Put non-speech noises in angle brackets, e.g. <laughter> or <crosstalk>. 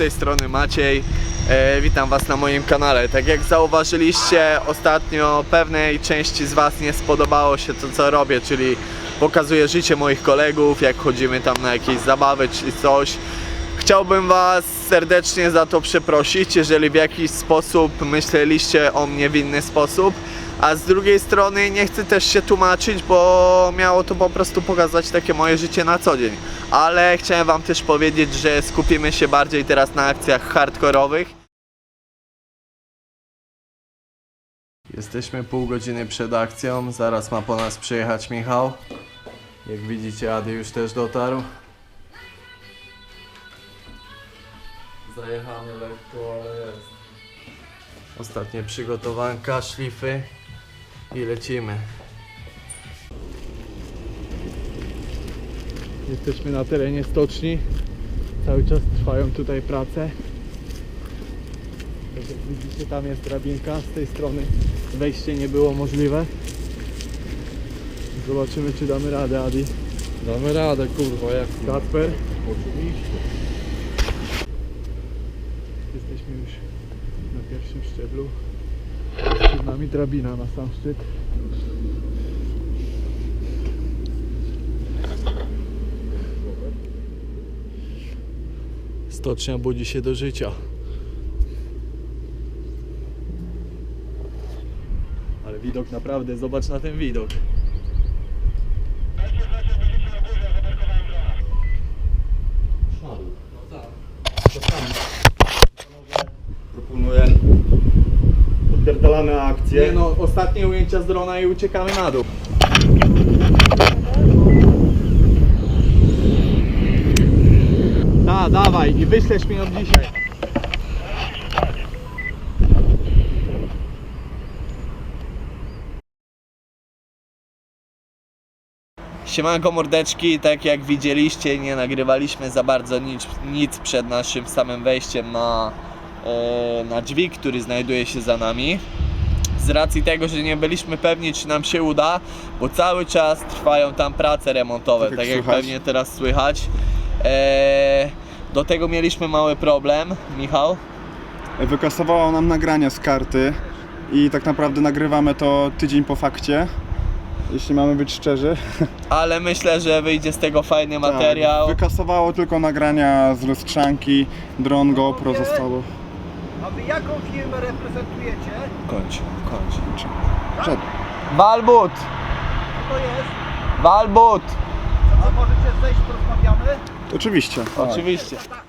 tej strony Maciej. E, witam Was na moim kanale. Tak jak zauważyliście, ostatnio pewnej części z Was nie spodobało się to, co robię, czyli pokazuję życie moich kolegów, jak chodzimy tam na jakieś zabawy czy coś. Chciałbym Was serdecznie za to przeprosić, jeżeli w jakiś sposób myśleliście o mnie w inny sposób. A z drugiej strony nie chcę też się tłumaczyć, bo miało to po prostu pokazać takie moje życie na co dzień. Ale chciałem Wam też powiedzieć, że skupimy się bardziej teraz na akcjach hardkorowych. Jesteśmy pół godziny przed akcją, zaraz ma po nas przyjechać Michał. Jak widzicie, Ady już też dotarł. Zajechany lekko, ale jest. Ostatnie przygotowanka, szlify i lecimy. Jesteśmy na terenie stoczni. Cały czas trwają tutaj prace. Tak jak widzicie, tam jest drabinka. Z tej strony wejście nie było możliwe. Zobaczymy, czy damy radę, Adi. Damy radę, kurwa, jak Kacper. Oczywiście. Jesteśmy już na pierwszym szczeblu. Przed nami drabina na sam szczyt. Stocznia budzi się do życia. Ale widok naprawdę, zobacz na ten widok. Proponuję. Odpierdalamy akcję. Nie no, ostatnie ujęcia z drona i uciekamy na dół. Da, dawaj i wyślesz mi od dzisiaj. Siemanko mordeczki, tak jak widzieliście nie nagrywaliśmy za bardzo nic, nic przed naszym samym wejściem na, e, na dźwig, który znajduje się za nami z racji tego, że nie byliśmy pewni, czy nam się uda, bo cały czas trwają tam prace remontowe, Tak tak jak słychać. pewnie teraz słychać. Eee, do tego mieliśmy mały problem, Michał. Wykasowało nam nagrania z karty i tak naprawdę nagrywamy to tydzień po fakcie. Jeśli mamy być szczerzy. <laughs> Ale myślę, że wyjdzie z tego fajny materiał. Tak, wykasowało tylko nagrania z lustrzanki, dron GoPro zostało. Wy jaką firmę reprezentujecie? Kończ, kończ. Przed. Walbut! Co to jest? Walbut! A możecie zejść, porozmawiamy? Oczywiście. Oczywiście. Tak,